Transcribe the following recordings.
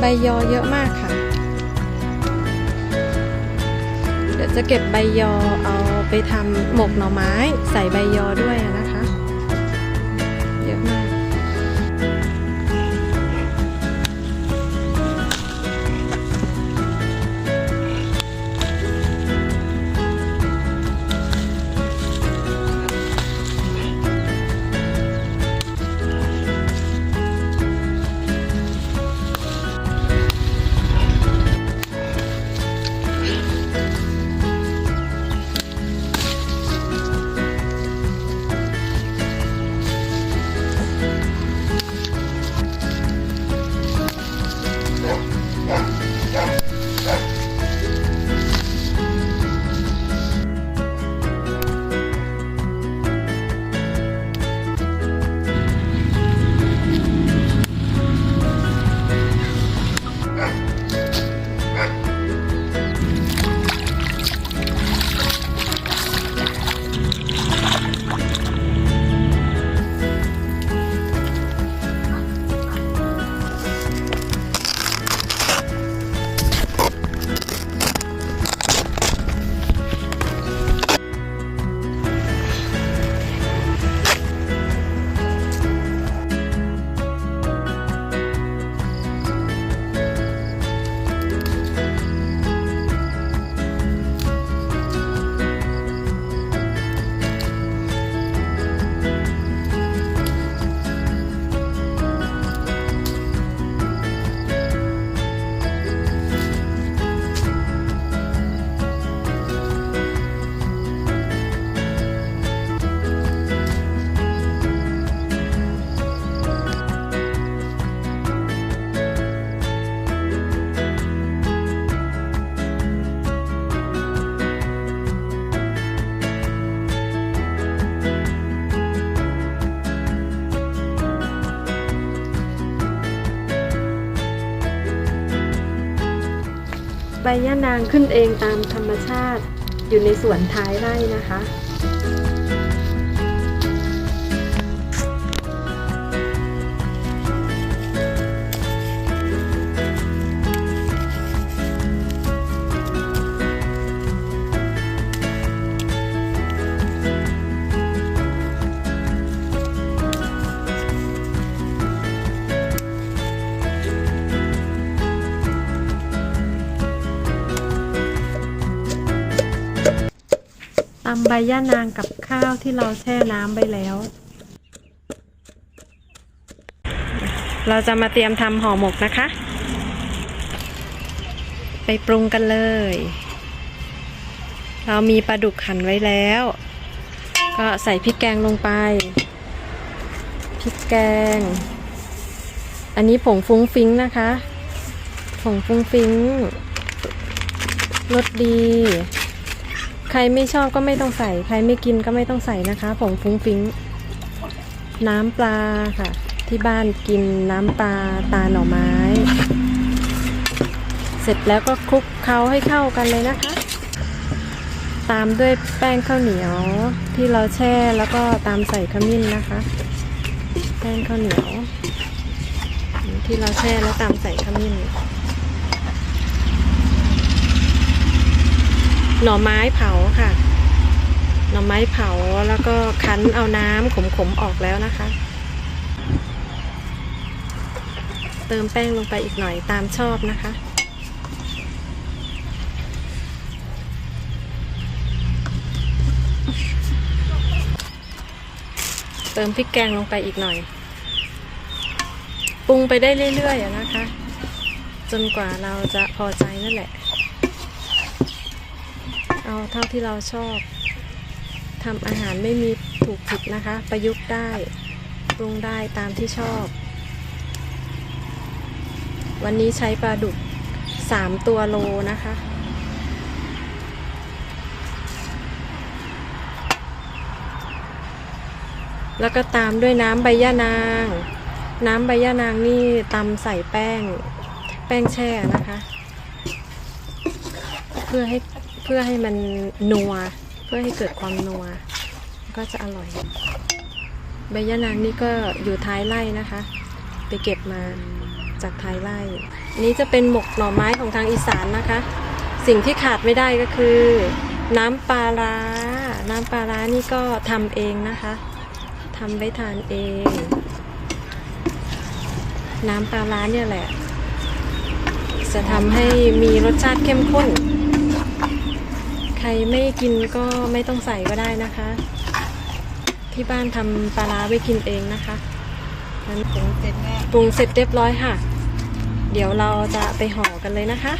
ใบยอเยอะมากค่ะ เดี๋ยวจะเก็บใบยอเอาไปทำหมกหน่อไม้ ใส่ใบยอด้วยนะ ใบย่านางขึ้นเองตามธรรมชาติ อยู่ในสวนท้ายไร่นะคะ ตำใบย่านางกับข้าวที่เราแช่น้ำไปแล้ว เราจะมาเตรียมทำห่อหมกนะคะ ไปปรุงกันเลย เรามีปลาดุกหั่นไว้แล้ว ก็ใส่พริกแกงลงไป พริกแกง อันนี้ผงฟุ้งฟิ้งนะคะ ผงฟุ้งฟิ้งรสดี รไม่ชอบก็ไม่ต้องใส่ ใครไม่กินก็ไม่ต้องใส่นะคะผงฟุ้งฟิ้งน้ำปลาค่ะ ที่บ้านกินน้ำปลาตาหน่อไม้ เสร็จแล้วก็คลุกเคล้าให้เข้ากันเลยนะคะ ตามด้วยแป้งข้าวเหนียวที่เราแช่แล้วก็ตามใส่ขมิ้นนะคะ แป้งข้าวเหนียว ที่เราแช่แล้วตามใส่ขมิ้น หน่อไม้เผาค่ะ หน่อไม้เผาแล้วก็คั้นเอาน้ำขมๆออกแล้วนะคะ เติมแป้งลงไปอีกหน่อยตามชอบนะคะเติมพริกแกงลงไปอีกหน่อย ปรุงไปได้เรื่อยๆนะคะ จนกว่าเราจะพอใจนั่นแหละ เอาเท่าที่เราชอบทำอาหารไม่มีถูกผิดนะคะ ประยุกต์ได้ปรุงได้ตามที่ชอบ วันนี้ใช้ปลาดุกสามตัวโลนะคะแล้วก็ตามด้วยน้ำใบย่านาง น้ำใบย่านางนี่ตำใส่แป้ง แป้งแช่นะคะ เพื่อให้ เพื่อให้มันนัว เพื่อให้เกิดความนัว ก็จะอร่อย ใบยะนางนี่ก็อยู่ท้ายไร่นะคะ ไปเก็บมาจากท้ายไร่ นี้จะเป็นหมกหน่อไม้ของทางอีสานนะคะ สิ่งที่ขาดไม่ได้ก็คือ น้ำปลาร้า น้ำปลาร้านี่ก็ทำเองนะคะทำไว้ทานเอง น้ำปลาร้าเนี่ยแหละ จะทำให้มีรสชาติเข้มข้น รไม่กินก็ไม่ต้องใส่ก็ได้นะคะ ที่บ้านทำปลาร้าไว้กินเองนะคะนั้นปรุงเสร็จแล้วปรุงเสร็จเรียบร้อยค่ะ เดี๋ยวเราจะไปห่อกันเลยนะคะ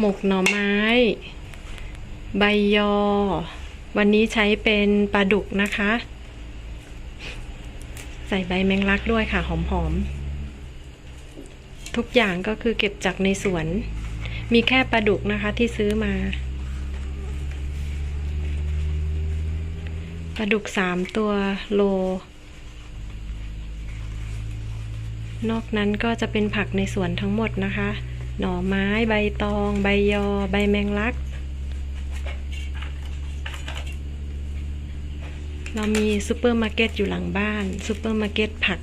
หมกหน่อไม้ ใบยอ วันนี้ใช้เป็นปลาดุกนะคะ ใส่ใบแมงลักด้วยค่ะ หอมๆ ทุกอย่างก็คือเก็บจากในสวน มีแค่ปลาดุกนะคะที่ซื้อมาปลาดุกสามตัวโล นอกนั้นก็จะเป็นผักในสวนทั้งหมดนะคะ หน่อไม้ใบตอง ใบยอ ใบแมงลัก เรามีซูเปอร์มาร์เก็ตอยู่หลังบ้านซูเปอร์มาร์เก็ตผัก